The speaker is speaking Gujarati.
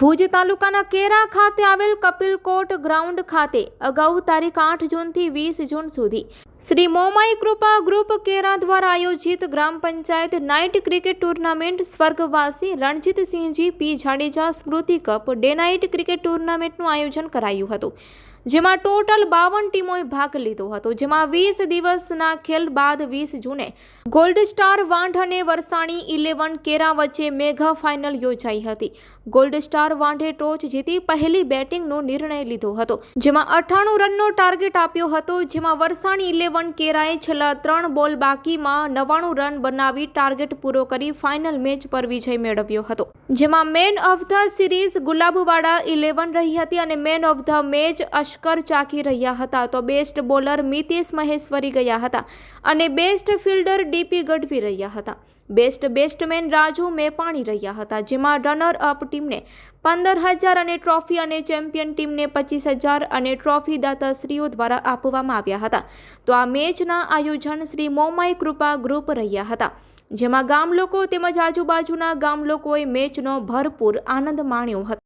ભુજ તાલુકાના કેરા ખાતે આવેલ કપિલ કોટ ગ્રાઉન્ડ ખાતે અગાઉ તારીખ આઠ જૂનથી વીસ જૂન સુધી શ્રી મોમાઈ કૃપા ગ્રુપ કેરા દ્વારા આયોજિત ગ્રામ પંચાયત નાઇટ ક્રિકેટ ટુર્નામેન્ટ સ્વર્ગવાસી રણજીતસિંહજી પી જાડેજા સ્મૃતિ કપ ડે નાઇટ ક્રિકેટ ટુર્નામેન્ટનું આયોજન કરાયું હતું. જેમાં ટોટલ બાવન ટીમોએ ભાગ લીધો હતો. જેમાં વીસ દિવસના ખેલ બાદ વીસ જૂને ગોલ્ડ સ્ટાર વાંઢ અને વરસાણી ઇલેવન કેરા વચ્ચે મેગા ફાઇનલ યોજાઈ હતી. ગોલ્ડ સ્ટાર વાંઢે ટોચ જીતી પહેલી બેટિંગનો નિર્ણય લીધો હતો. જેમાં અઠ્ઠાણું રનનો ટાર્ગેટ આપ્યો હતો. જેમાં વરસાણી ઇલેવન કેરાએ છેલ્લા ત્રણ બોલ બાકીમાં નવ્વાણું રન બનાવી ટાર્ગેટ પૂરો કરી ફાઇનલ મેચ પર વિજય મેળવ્યો હતો. જેમાં man of the series Gulabwada eleven રહી હતી અને man of the match Ashkar Chaki રહ્યા હતા. તો બેસ્ટ બોલર મિતેશ મહેશ્વરી ગયા હતા અને બેસ્ટ ફિલ્ડર ડીપી ગઢવી રહ્યા હતા. બેસ્ટ બેસ્ટમેન રાજુ મેપાણી રહ્યા હતા, જેમાં રનર અપ ટીમને પંદર હજાર અને ટ્રોફી અને ચેમ્પિયન ટીમને પચીસ હજાર અને ટ્રોફી દાતાશ્રીઓ દ્વારા આપવામાં આવ્યા હતા. તો આ મેચના આયોજન શ્રી મોમાઈ કૃપા ગ્રુપ રહ્યા હતા, જેમાં ગામ લોકો તેમજ આજુબાજુના ગામ લોકોએ મેચનો ભરપૂર આનંદ માણ્યો હતો.